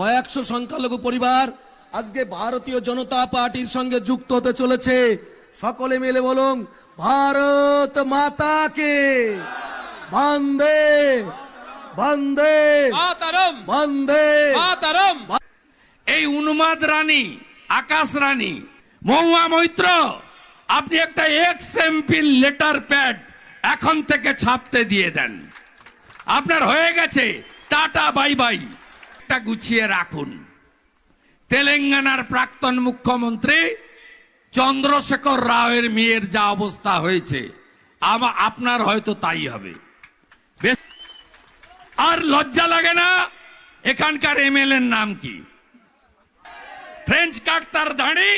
কয়েকশো সংখ্যালঘু পরিবার আজকে ভারতীয় জনতা পার্টির সঙ্গে যুক্ত হতে চলেছে। সকলে মিলে বলুন ভারত মাতাকে। বন্দে বন্দে মাতারম। বন্দে। মাতারম। এই উন্মাদ রানী আকাশ রানী মহুয়া মৈত্র আপনি একটা এক্স এমপির লেটার প্যাড এখন থেকে ছাপতে দিয়ে দেন। আপনার হয়ে গেছে টাটা বাই বাই। একটা গুছিয়ে রাখুন। তেলেঙ্গানার প্রাক্তন মুখ্যমন্ত্রী চন্দ্রশেখর রাওয়ের মেয়ের যা অবস্থা হয়েছে আপনার হয়তো তাই হবে। আর লজ্জা লাগে না, এখানকার এমএলএ নাম কি? ফ্রেঞ্চ কাট তার দাঁড়ি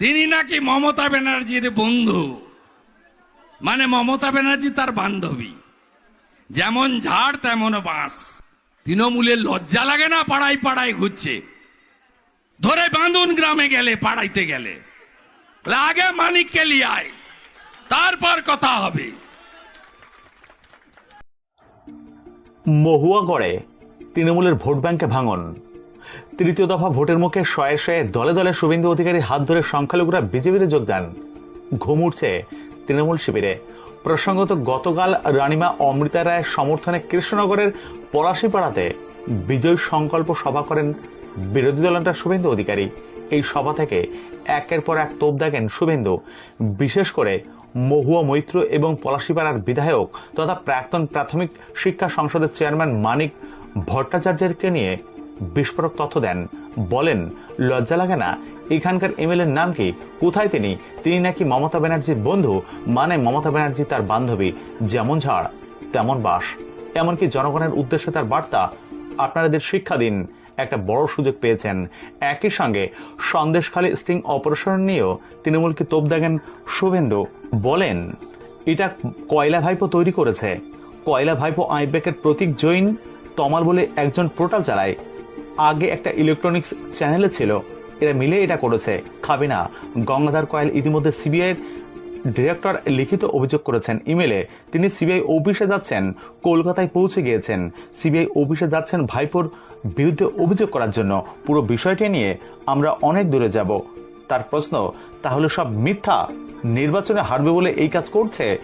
তিনি নাকি মমতা ব্যানার্জির বন্ধু। মানে মমতা ব্যানার্জি তার বান্ধবী। যেমন ঝাড়, তেমন বাঁশ। তৃণমূলের লজ্জা লাগে না পাড়ায় পাড়ায় ঘুরছে? ধরে বাঁধুন গ্রামে গেলে, পাড়াইতে গেলে। আগে মানিককে লিয়ে আয়, তারপর কথা হবে। মহুয়াগড়ে তৃণমূলের ভোট ব্যাংকে ভাঙন। তৃতীয় দফা ভোটের মুখে শয়ে শয়ে দলে দলে শুভেন্দু অধিকারী হাত ধরে সংখ্যালঘুরা বিজেপিতে যোগ দেন। ঘুম উঠছে তৃণমূল শিবিরে। প্রসঙ্গত গতকাল রানিমা অমৃতা রায়ের সমর্থনে কৃষ্ণনগরের পলাশিপাড়াতে বিজয় সংকল্প সভা করেন বিরোধী দলনেতা শুভেন্দু অধিকারী। এই সভা থেকে একের পর এক তোপ দেখেন শুভেন্দু। বিশেষ করে মহুয়া মৈত্র এবং পলাশিপাড়ার বিধায়ক তথা প্রাক্তন প্রাথমিক শিক্ষা সংসদের চেয়ারম্যান মানিক ভট্টাচার্যকে নিয়ে বিস্ফোরক তথ্য দেন। বলেন, লজ্জা লাগে না? এখানকার এমএলএ নাম কি? কোথায় তিনি? তিনি নাকি মমতা ব্যানার্জির বন্ধু? মানে মমতা ব্যানার্জি তার বান্ধবী। যেমন ঝাড়, তেমন বাস এমনকি জনগণের উদ্দেশ্যে তার বার্তা আপনাদের শিক্ষা দিন। একটা বড় সুযোগ পেয়েছেন। একই সঙ্গে সন্দেশখালী স্টিং অপারেশন নিয়েও তৃণমূলকে তোপ দেখেন শুভেন্দু? বলেন, এটা কয়লা ভাইপো তৈরি করেছে। কয়লা ভাইপো আইব্যাকের প্রতীক জৈন, তমাল বলে একজন পোর্টাল চালায়। আগে একটা ইলেকট্রনিক্স চ্যানেলে ছিল। এরা মিলে এটা করেছে। খাবে না গঙ্গাধর কয়েল ইতিমধ্যে সিবিআই ডিরেক্টর লিখিত অভিযোগ করেছেন ইমেলে। তিনি সিবিআই অফিসে যাচ্ছেন, কলকাতায় পৌঁছে গিয়েছেন। সিবিআই অফিসে যাচ্ছেন ভাইপোর বিরুদ্ধে অভিযোগ করার জন্য। পুরো বিষয়টি নিয়ে আমরা অনেক দূরে যাব। তার প্রশ্ন, তাহলে সব মিথ্যা? নির্বাচনে হারবে বলে এই কাজ করছে?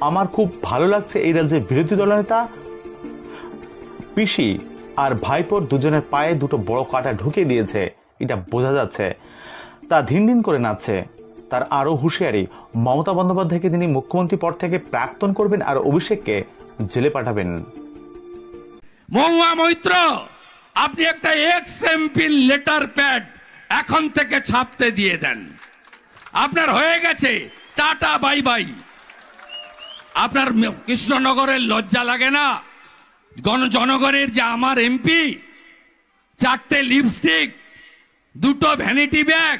আমার খুব ভালো লাগছে এই রাজ্যের বিরোধী দলনেতা পিসি আর ভাইপোর দুজনের পায়ে দুটো বড় কাটা ঢুকিয়ে দিয়েছে। এটা বোঝা যাচ্ছে। তা দিন দিন করে নাচছে। তার আরও হুঁশিয়ারি, মমতা বন্দ্যোপাধ্যায়কে তিনি মুখ্যমন্ত্রী পদ থেকে প্রাক্তন করবেন আর অভিষেককে জেলে পাঠাবেন। মহুয়া মৈত্র, আপনি একটা এক্স লেটার প্যাড এখন থেকে ছাপতে দিয়ে দেন। আপনার হয়ে গেছে, টাটা, বাই বাই। আপনার কৃষ্ণনগরের লজ্জা লাগে না? গণ জনগণের যে আমার এমপি, চারটে লিপস্টিক, দুটো ভ্যানিটি ব্যাগ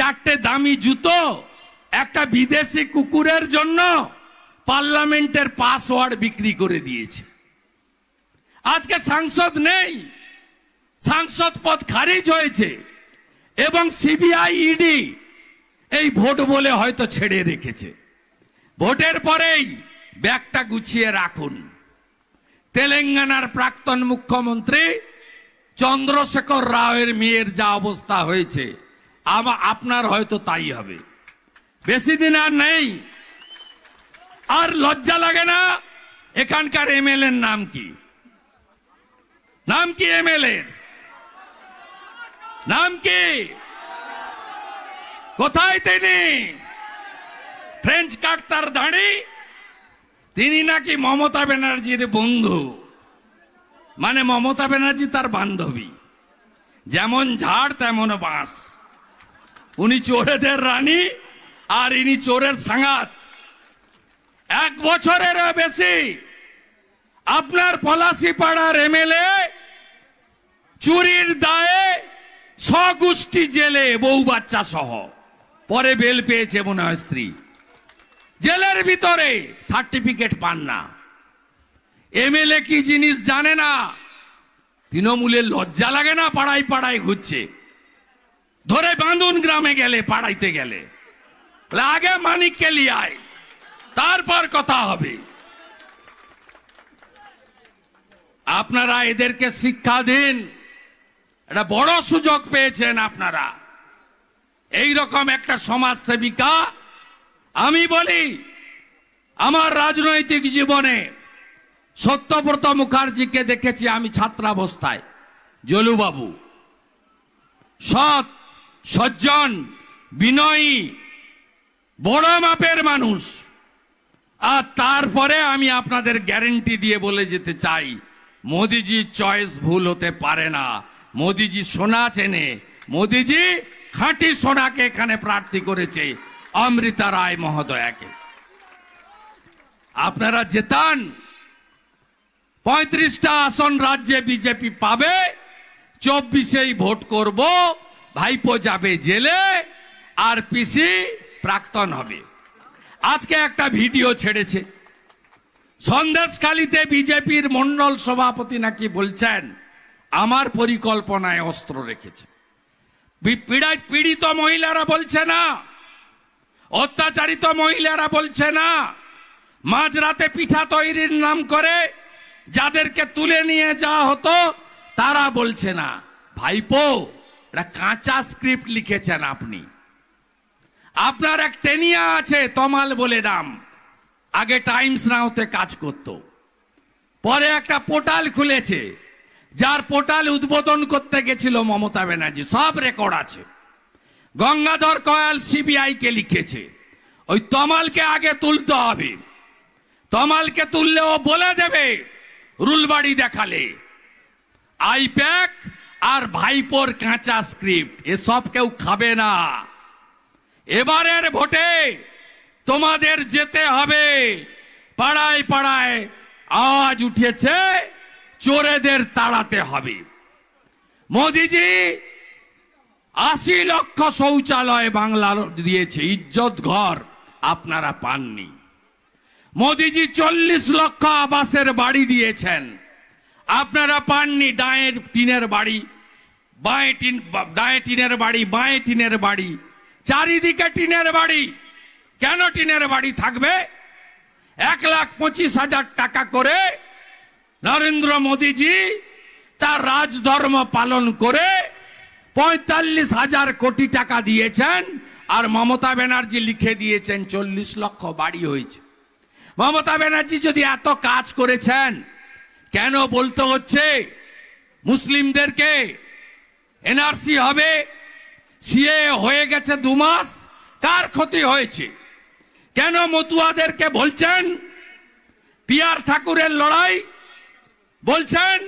চারটে দামি জুতো, একটা বিদেশি কুকুরের জন্য পার্লামেন্টের পাসওয়ার্ড বিক্রি করে দিয়েছে। আজকে সাংসদ নেই, সাংসদ পদ খারিজ হয়েছে এবং সিবিআই ইডি এই ভোট বলে হয়তো ছেড়ে রেখেছে। ভোটের পরেই ব্যাগটা গুছিয়ে রাখুন। তেলেঙ্গানার প্রাক্তন মুখ্যমন্ত্রী চন্দ্রশেখর রাওয়ের মেয়ের যা অবস্থা হয়েছে আপনার হয়তো তাই হবে। বেশি দিন আর নেই। আর লজ্জা লাগে না, এখানকার এমএলএ নাম কি? নাম কি এমএলএ নাম কি? কোথায় তিনি? ফ্রেঞ্চ কাট তার দাঁড়ি? তিনি নাকি মমতা ব্যানার্জির বন্ধু। মানে মমতা ব্যানার্জি তার বান্ধবী। যেমন ঝাড়, তেমন বাঁশ। উনি চোরেদের রানী আর ইনি চোরের সাঙ্গাত এক বছরেরও বেশি আপনার পলাশি পাড়ার এমএলএ চুরির দায়ে স্বগোষ্ঠী জেলে বউ বাচ্চা সহ। পরে বেল পেয়েছে মনে হয় স্ত্রী। জেলের ভিতরে সার্টিফিকেট পান না। এমএলএ কি জিনিস জানে না? তৃণমূলের লজ্জা লাগে না পাড়ায় পাড়ায় ঘুরছে। ধরে বাঁধুন গ্রামে গেলে, পাড়াইতে গেলে। আগে মানিককে লিয়ে আয়, তারপর কথা হবে। আপনারা এদেরকে শিক্ষা দিন। এটা বড় সুযোগ পেয়েছেন আপনারা। এই রকম একটা সমাজ সেবিকা আমি বলি, আমার রাজনৈতিক জীবনে সত্যব্রত মুখার্জিকে দেখেছি আমি ছাত্রাবস্থায়, জলুবাবু। সৎ সজ্জন, বিনয়ী, বড় মাপের মানুষ। আর তারপরে আমি আপনাদের গ্যারেন্টি দিয়ে বলে যেতে চাই, মোদিজি চয়েস ভুল হতে পারে না। মোদিজি সোনা চেনে। মোদিজি খাঁটি সোনাকে এখানে প্রার্থী করেছে অমৃতা রায় মহোদয়াকে। আপনারা জেতান। পঁয়ত্রিশটা আসন রাজ্যে বিজেপি পাবে, চব্বিশেই ভোট করব। ভাইপো যাবে জেলে আর পিসি প্রাক্তন হবে। আজকে একটা ভিডিও ছেড়েছে। সন্দেশখালিতে বিজেপির মন্ডল সভাপতি নাকি বলছেন, আমার পরিকল্পনায় অস্ত্র রেখেছে। পীড়িত মহিলারা বলছে না, অত্যাচারিত মহিলারা বলছে না। মাঝরাতে পিঠা তৈরির নাম করে যাদেরকে তুলে নিয়ে যাওয়া হতো, তারা বলছে না। ভাইপো এটা কাঁচা স্ক্রিপ্ট লিখেছেন আপনি। আপনার এক টেনিয়া আছে, তমাল বলে নাম। আগে টাইমস নাওতে কাজ করত। পরে একটা পোর্টাল খুলেছে, যার পোর্টাল উদ্বোধন করতে গেছিল মমতা ব্যানার্জি। সব রেকর্ড আছে। গঙ্গাধর কয়াল সিবিআই কে লিখেছে। ওই তমালকে আগে তুলতে হবে। তমালকে তুললে ও বলে দেবে, রুলবাড়ি দেখালে। আইপ্যাক আর ভাইপোর কাঁচা স্ক্রিপ্ট, এসব কেউ খাবে না। এবারের ভোটে তোমাদের যেতে হবে। পাড়ায় পাড়ায় আওয়াজ উঠেছে, চোরেদের তাড়াতে হবে। মোদিজি, আশি লক্ষ শৌচালয় বাংলার দিয়েছে, ইজ্জত ঘর আপনারা পাননি। মোদিজি চল্লিশ লক্ষ আবাসের বাড়ি দিয়েছেন। আপনারা পাননি, দায়ের টিনের বাড়ি, বাঁয়ে টিন, দায়ে টিনের বাড়ি, বাঁয়ে টিনের বাড়ি, চারিদিকে টিনের বাড়ি। কেন টিনের বাড়ি থাকবে? এক লাখ পঁচিশ হাজার টাকা করে নরেন্দ্র মোদীজি তার রাজধর্ম পালন করে পঁয়তাল্লিশ হাজার কোটি টাকা দিয়েছেন আর মমতা ব্যানার্জি লিখে দিয়েছেন চল্লিশ লক্ষ বাড়ি হয়েছে। মমতা ব্যানার্জি যদি এত কাজ করেছেন কেন বলতে হচ্ছে মুসলিমদেরকে এনআরসি হবে? সিএ হয়ে গেছে দু মাস, কার ক্ষতি হয়েছে? কেন মতুয়াদেরকে বলছেন? পিয়ার ঠাকুরের লড়াই বলছেন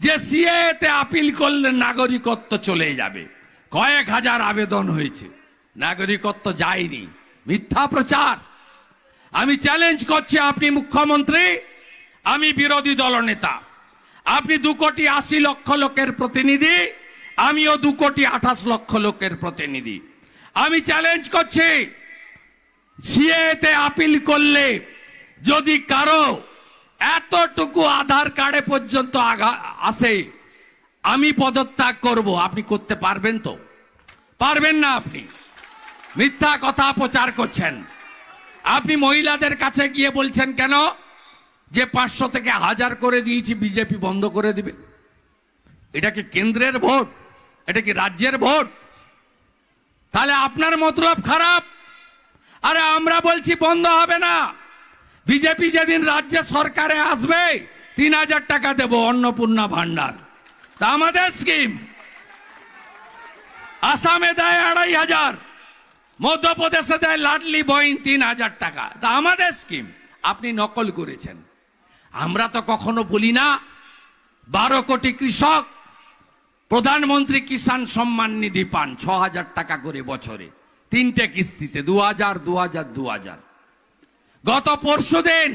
যে সিএ তে আপিল করলে নাগরিকত্ব চলে যাবে। কয়েক হাজার আবেদন হয়েছে, নাগরিকত্ব যায়নি। মিথ্যা প্রচার। আমি চ্যালেঞ্জ করছি, আপনি মুখ্যমন্ত্রী আমি বিরোধী দলনেতা আপনি দু কোটি আশি লক্ষ লোকের প্রতিনিধি, আমিও দু কোটি আঠাশ লক্ষ লোকের প্রতিনিধি। আমি চ্যালেঞ্জ করছি সিএতে আপিল করলে যদি কারও এতটুকু আধার কার্ডে পর্যন্ত আসে, আমি পদত্যাগ করব। আপনি করতে পারবেন তো? পারবেন না আপনি। মিথ্যা কথা প্রচার করছেন। আপনি মহিলাদের কাছে গিয়ে বলছেন কেন? যে পাঁচশো থেকে হাজার করে দিয়েছি, বিজেপি বন্ধ করে দিবে। এটা কি কেন্দ্রের ভোট? এটা কি রাজ্যের ভোট? তাহলে আপনার মতলব খারাপ। আরে আমরা বলছি বন্ধ হবে না। বিজেপি যেদিন রাজ্য সরকারে আসবে, তিন হাজার টাকা দেব অন্নপূর্ণা ভান্ডার। তা আমাদের স্কিম আসামে দেয় আড়াই হাজার, মধ্যপ্রদেশে দেয় লাডলি বইন তিন হাজার টাকা। তা আমাদের স্কিম আপনি নকল করেছেন। আমরা তো কখনো বলি না, বারো কোটি কৃষক, প্রধানমন্ত্রী কিষাণ সম্মান নিধি পান, ছ হাজার টাকা করে বছরে, তিনটে কিস্তিতে, দু হাজার দু হাজার দু হাজার। গত পরশু দিন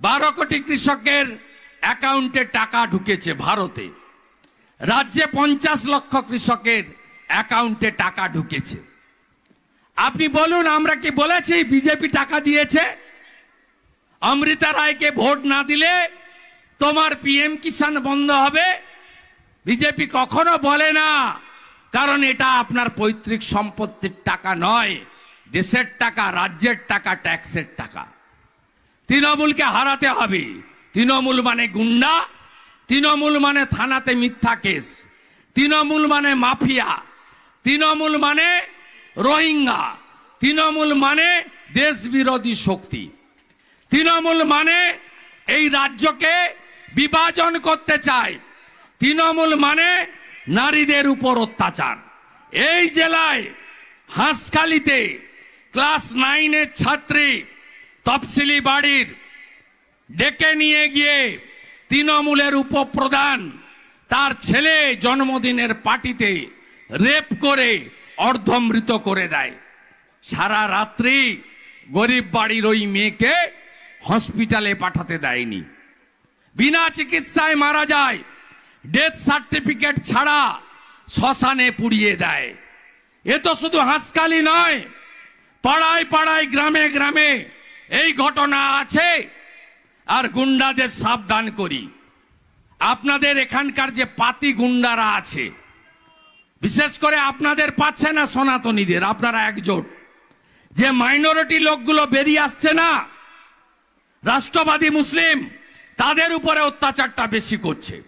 বারো কোটি কৃষকের অ্যাকাউন্টে টাকা ঢুকেছে ভারতে, রাজ্যে পঞ্চাশ লক্ষ কৃষকের অ্যাকাউন্টে টাকা ঢুকেছে। আপনি বলুন, আমরা কি বলেছি, বিজেপি টাকা দিয়েছে? অমৃতা রায়কে ভোট না দিলে তোমার পিএম কিষাণ বন্ধ হবে। বিজেপি কখনো বলে না, কারণ এটা আপনার পৈতৃক সম্পত্তির টাকা নয়, দেশের টাকা, রাজ্যের টাকা, ট্যাক্সের টাকা। তৃণমূলকে হারাতে হবে। তৃণমূল মানে গুন্ডা, তৃণমূল মানে থানাতে মিথ্যা কেস, তৃণমূল মানে মাফিয়া, তৃণমূল মানে রোহিঙ্গা, তৃণমূল মানে দেশ বিরোধী শক্তি। তৃণমূল মানে এই রাজ্যকে বিভাজন করতে চায়। তৃণমূল মানে নারীদের উপর অত্যাচার। এই জেলায় হাঁসখালিতে ক্লাস নাইনের ছাত্রী তফসিলি বাড়ির ডেকে নিয়ে গিয়ে তৃণমূলের উপপ্রধান তার ছেলে জন্মদিনের পার্টিতে রেপ করে অর্ধমৃত করে দেয়। সারা রাত্রি গরিব বাড়ির ওই মেয়েকে হসপিটালে পাঠাতে দেয়নি। বিনা চিকিৎসায় মারা যায় ডেথ সার্টিফিকেট ছাড়া শ্মশানে পুড়িয়ে দেয়। এ তো শুধু হাঁসকালি নয়, পাড়ায় পাড়ায়, গ্রামে গ্রামে এই ঘটনা আছে। আর গুন্ডাদের সাবধান করি। আপনাদের এখানকার যে পাতি গুন্ডারা আছে, বিশেষ করে আপনাদের পাচ্ছে না সনাতনীদের, আপনারা একজোট। যে মাইনরিটি লোকগুলো বেরিয়ে আসছে না রাষ্ট্রবাদী মুসলিম তাদের উপরে অত্যাচারটা বেশি করছে।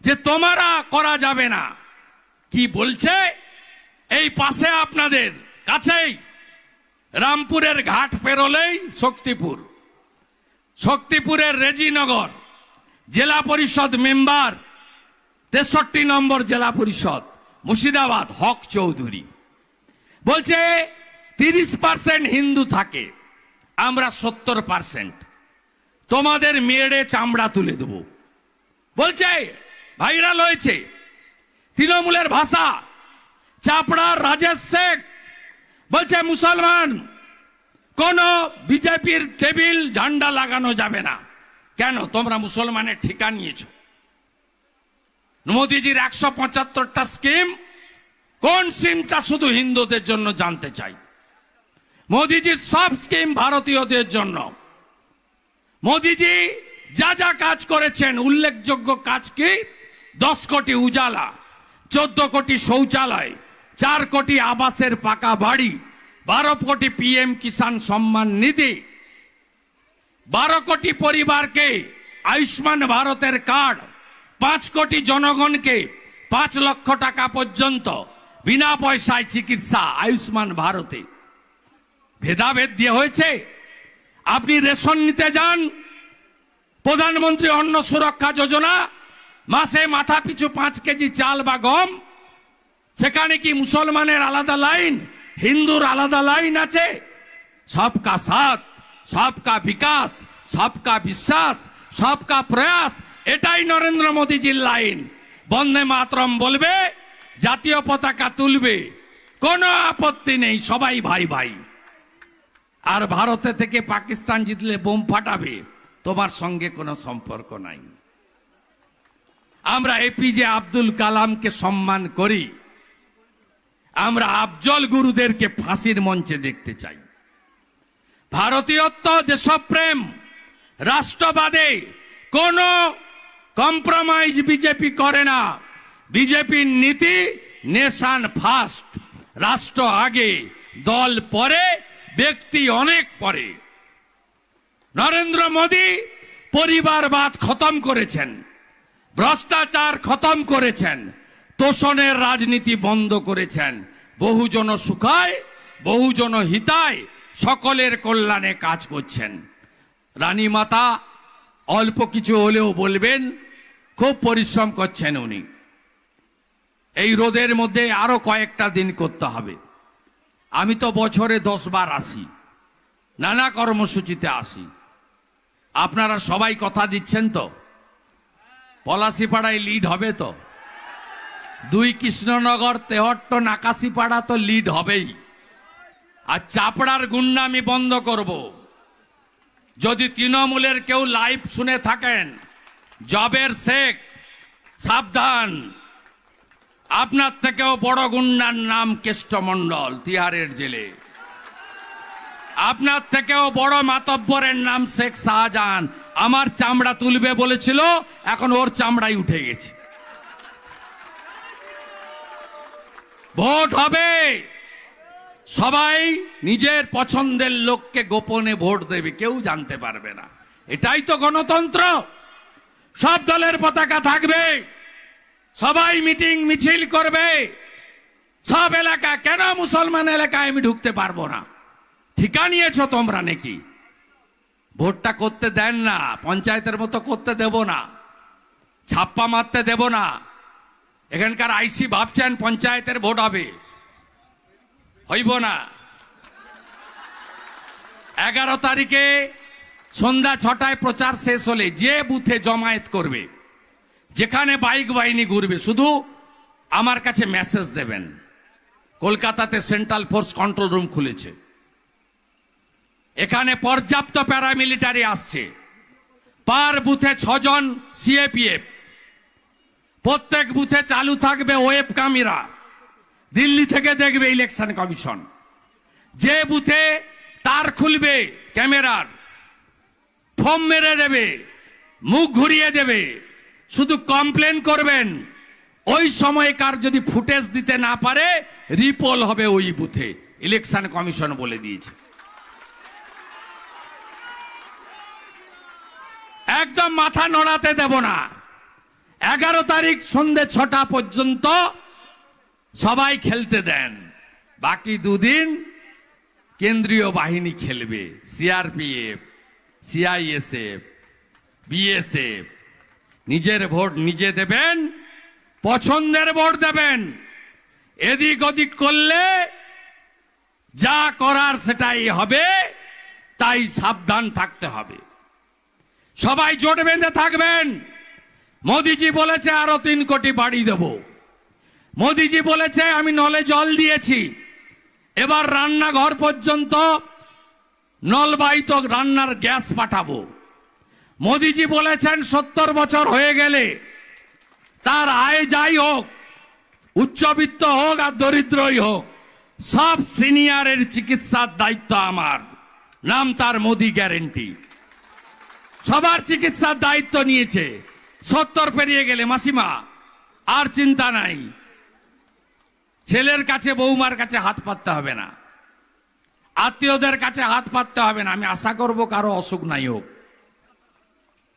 যে তোমারা করা যাবে না। কি বলছে? এই পাশে আপনাদের কাছেই রামপুরের ঘাট পেরোলেই শক্তিপুর। শক্তিপুরের রেজিনগর জেলা পরিষদ মেম্বার, তেষট্টি নম্বর জেলা পরিষদ, মুর্শিদাবাদ, হক চৌধুরী। বলছে, তিরিশ পার্সেন্ট হিন্দু থাকে, আমরা সত্তর পার্সেন্ট। তোমাদের মেয়েরে চামড়া তুলে দেব। বলছে, ভাইরাল হয়েছে। তৃণমূলের ভাষা চাপড়ার রাজেশ শেখ। বলছে, মুসলমান, কোন বিজেপির টেবিল ঝান্ডা লাগানো যাবে না। কেন? তোমরা মুসলমানের ঠিকা নিয়েছো। মোদিজির একশো পঁচাত্তরটা স্কিম, কোন স্কিমটা শুধু হিন্দুদের জন্য জানতে চাই? মোদিজির সব স্কিম ভারতীয়দের জন্য। মোদিজি, যা যা কাজ করেছেন, উল্লেখযোগ্য কাজ কি? দশ কোটি উজালা, চোদ্দ কোটি শৌচালয়, চার কোটি আবাসের পাকা বাড়ি, বারো কোটি পিএম কিষাণ সম্মান নিধি, বারো কোটি পরিবারকে আয়ুষ্মান ভারতের কার্ড, পাঁচ কোটি জনগণকে পাঁচ লক্ষ টাকা পর্যন্ত বিনা পয়সায় চিকিৎসা আয়ুষ্মান ভারতে। ভেদাভেদ দিয়ে হয়েছে? আপনি রেশন নিতে যান। প্রধানমন্ত্রী অন্ন সুরক্ষা যোজনা, মাসে মাথা পিছু পাঁচ কেজি চাল বা গম। সেখানে কি মুসলমানের আলাদা লাইন? হিন্দুর আলাদা লাইন আছে? সবকা সাথ, সবকা বিকাশ, সবকা বিশ্বাস, সবকা প্রয়াস, এটাই নরেন্দ্র মোদীজির লাইন। বন্দে মাতরম বলবে, জাতীয় পতাকা তুলবে। কোনো আপত্তি নেই, সবাই ভাই ভাই। আর ভারতে থেকে পাকিস্তান জিতলে বোম ফাটাবে, তোমার সঙ্গে কোনো সম্পর্ক নাই। আমরা এপিজে আব্দুল কালামকে সম্মান করি। আমরা আফজল গুরুদেরকে ফাঁসির মঞ্চে দেখতে চাই। ভারতীয়ত্ব দেশপ্রেম রাষ্ট্রবাদে কোন কম্প্রোমাইজ বিজেপি করে না। বিজেপির নীতি নেশান ফার্স্ট রাষ্ট্র আগে, দল পরে ব্যক্তি অনেক পরে। নরেন্দ্র মোদী পরিবারবাদ খতম করেছেন, ভ্রষ্টাচার খতম করেছেন, তোষণের রাজনীতি বন্ধ করেছেন। বহুজন সুখায়, বহুজন হিতায় সকলের কল্যাণে কাজ করছেন। রানী মাতা অল্প কিছু হলেও বলবেন, খুব পরিশ্রম করছেন উনি। এই রোদের মধ্যে আরও কয়েকটা দিন করতে হবে। আমি তো বছরে দশ বার আসি। নানা কর্মসূচিতে আসি। আপনারা সবাই কথা দিচ্ছেন তো? পলাশিপাড়ায় লিড হবে তো? দুই কৃষ্ণনগর, তেহট্ট, নাকাশিপাড়া তো লিড হবেই। আর চাপড়ার গুন্ডা আমি বন্ধ করব। যদি তৃণমূলের কেউ লাইভ শুনে থাকেন, জবের শেখ, সাবধান। আপনার থেকেও বড় গুন্ডার নাম কেষ্টমণ্ডল, তিহারের জেলে। আপনার থেকেও বড় মাতব্বরের নাম শেখ শাহজাহান। আমার চামড়া তুলবে বলেছিল, এখন ওর চামড়াই উঠে গেছে। ভোট হবে। সবাই নিজের পছন্দের লোককে গোপনে ভোট দেবে, কেউ জানতে পারবে না। এটাই তো গণতন্ত্র। সব দলের পতাকা থাকবে। সবাই মিটিং মিছিল করবে। সব এলাকা, কেন মুসলমান এলাকায় আমি ঢুকতে পারব না? ঠিকা নিয়েছ তোমরা নাকি? ভোটটা করতে দেন না, পঞ্চায়েতের মতো করতে দেব না, ছাপ্পা মারতে দেব না। এখানকার আইসি ভাবছেন পঞ্চায়েতের ভোট হবে। হইব না। এগারো তারিখে সন্ধ্যা ছটায় প্রচার শেষ হলে যে বুথে জমায়েত করবে যেখানে বাইক বাহিনী ঘুরবে, শুধু আমার কাছে মেসেজ দেবেন। কলকাতাতে সেন্ট্রাল ফোর্স কন্ট্রোল রুম খুলেছে। এখানে পর্যাপ্ত প্যারামিলিটারি আসছে। পার বুথে ছজন সিএপিএফ প্রত্যেক বুথে চালু থাকবে ওয়েব ক্যামেরা দিল্লি থেকে দেখবে ইলেকশন কমিশন যে বুথে তার খুলবে ক্যামেরার ফোম মেরে দেবে, মুখ ঘুরিয়ে দেবে। শুধু কমপ্লেন করবেন। ওই সময় কার যদি ফুটেজ দিতে না পারে রিপোল হবে ওই বুথে। ইলেকশন কমিশন বলে দিয়েছে। একদম মাথা নড়াতে দেব না। এগারো তারিখ সন্ধে ছটা পর্যন্ত সবাই খেলতে দেন। বাকি দুদিন কেন্দ্রীয় বাহিনী খেলবে। সিআরপিএফ সিআইএসএফ বিএসএফ নিজের ভোট নিজে দেবেন, পছন্দের ভোট দেবেন। এদিক ওদিক করলে যা করার সেটাই হবে, তাই সাবধান থাকতে হবে। সবাই জোট বেঁধে থাকবেন। মোদিজি বলেছে, আরও তিন কোটি বাড়ি দেব। মোদিজি বলেছে, আমি নলে জল দিয়েছি। এবার রান্নাঘর পর্যন্ত নলবাহিত রান্নার গ্যাস পাঠাবো। মোদিজি বলেছেন, সত্তর বছর হয়ে গেলে তার আয় যাই হোক, উচ্চবিত্ত হোক আর দরিদ্রই হোক, সব সিনিয়রের চিকিৎসার দায়িত্ব আমার। নাম তার মোদি গ্যারেন্টি। সবার চিকিৎসার দায়িত্ব নিয়েছে। সত্তর পেরিয়ে গেলে, মাসিমা, আর চিন্তা নাই। ছেলের কাছে, বৌমার কাছে হাত পাততে হবে না। আত্মীয়দের কাছে হাত পাততে হবে না। আমি আশা করব কারও অসুখ নাই হোক।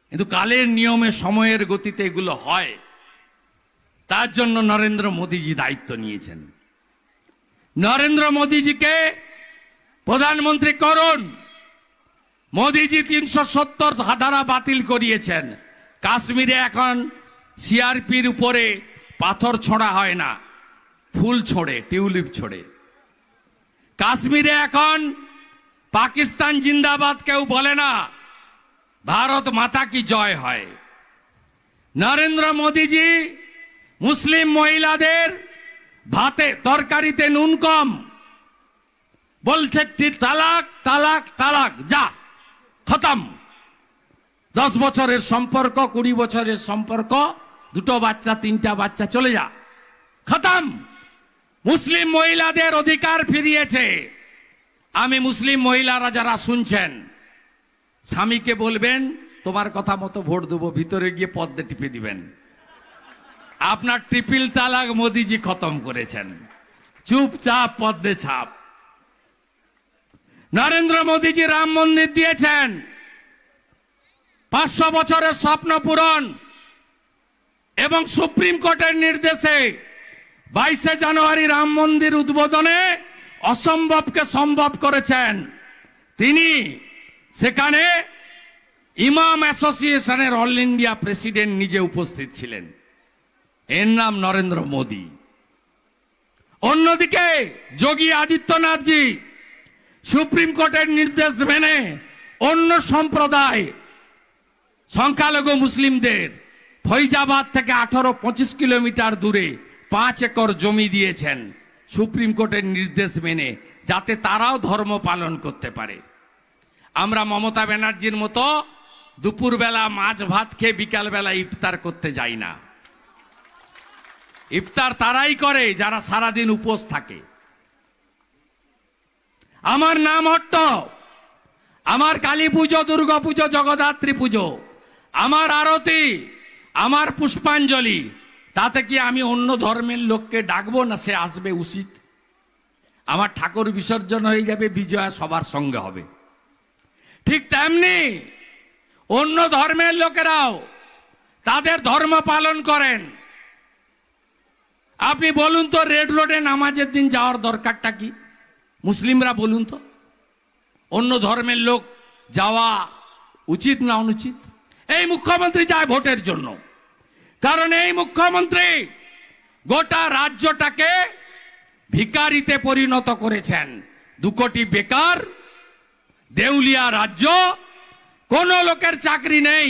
কিন্তু কালের নিয়মে সময়ের গতিতে এগুলো হয়। তার জন্য নরেন্দ্র মোদীজি দায়িত্ব নিয়েছেন। নরেন্দ্র মোদীজিকে প্রধানমন্ত্রী করুন। মোদিজি তিনশো সত্তর ধারা বাতিল করিয়েছেন। কাশ্মীরে এখন সিআরপির উপরে পাথর ছোঁড়া হয় না। ফুল ছোড়ে, টিউলিপ ছোড়ে। কাশ্মীরে এখন পাকিস্তান জিন্দাবাদ কেউ বলে না। ভারত মাতা কি জয় হয়? নরেন্দ্র মোদীজি মুসলিম মহিলাদের ভাতে, তরকারিতে নুন কম। বলছে তালাক তালাক তালাক, যা, খতম। দশ বছরের সম্পর্ক, কুড়ি বছরের সম্পর্ক, দুটো বাচ্চা, তিনটা বাচ্চা, চলে যা। খতম। মুসলিম মহিলাদের অধিকার ফিরিয়েছে। আমি মুসলিম মহিলারা যারা শুনছেন স্বামীকে বলবেন, তোমার কথা মতো ভোট দেবো, ভিতরে গিয়ে পদ্মে টিপে দিবেন। আপনার ট্রিপিল তালাক মোদিজি খতম করেছেন। চুপচাপ পদ্মে ছাপ। নরেন্দ্র মোদীজি রাম মন্দির দিয়েছেন। পাঁচশো বছরের স্বপ্ন পূরণ। এবং সুপ্রিম কোর্টের নির্দেশে বাইশে জানুয়ারি রাম মন্দির উদ্বোধনে অসম্ভবকে সম্ভব করেছেন। তিনি সেখানে ইমাম অ্যাসোসিয়েশনের অল ইন্ডিয়া প্রেসিডেন্ট নিজে উপস্থিত ছিলেন। এর নাম নরেন্দ্র মোদী। অন্যদিকে যোগী আদিত্যনাথজি সুপ্রিম কোর্টের নির্দেশ মেনে অন্য সম্প্রদায় সংখ্যালঘু মুসলিমদের ফৈজাবাদ থেকে আঠারো পঁচিশ কিলোমিটার দূরে পাঁচ একর জমি দিয়েছেন। সুপ্রিম কোর্টের নির্দেশ মেনে যাতে তারাও ধর্ম পালন করতে পারে। আমরা মমতা ব্যানার্জির মতো দুপুরবেলা মাছ ভাত খেয়ে বিকালবেলা ইফতার করতে যাই না। ইফতার তারাই করে, যারা সারাদিন উপোস থাকে। আমার নাম হট্ট। আমার কালী পুজো, দুর্গা পুজো, জগদ্ধাত্রী পুজো। আমার আরতি, আমার পুষ্পাঞ্জলি। তাতে কি আমি অন্য ধর্মের লোককে ডাকবো না সে আসবে উচিত? আমার ঠাকুর বিসর্জন হয়ে যাবে, বিজয়া সবার সঙ্গে হবে। ঠিক তেমনি অন্য ধর্মের লোকেরাও তাদের ধর্ম পালন করেন। আপনি বলুন তো, রেড রোডে নামাজের দিন যাওয়ার দরকারটা কি? মুসলিমরা বলুন তো, অন্য ধর্মের লোক যাওয়া উচিত না অনুচিত? এই মুখ্যমন্ত্রী যায় ভোটের জন্য। কারণ এই মুখ্যমন্ত্রী গোটা রাজ্যটাকে ভিকারিতে পরিণত করেছেন। দু কোটি বেকার দেউলিয়া রাজ্য কোন লোকের চাকরি নেই।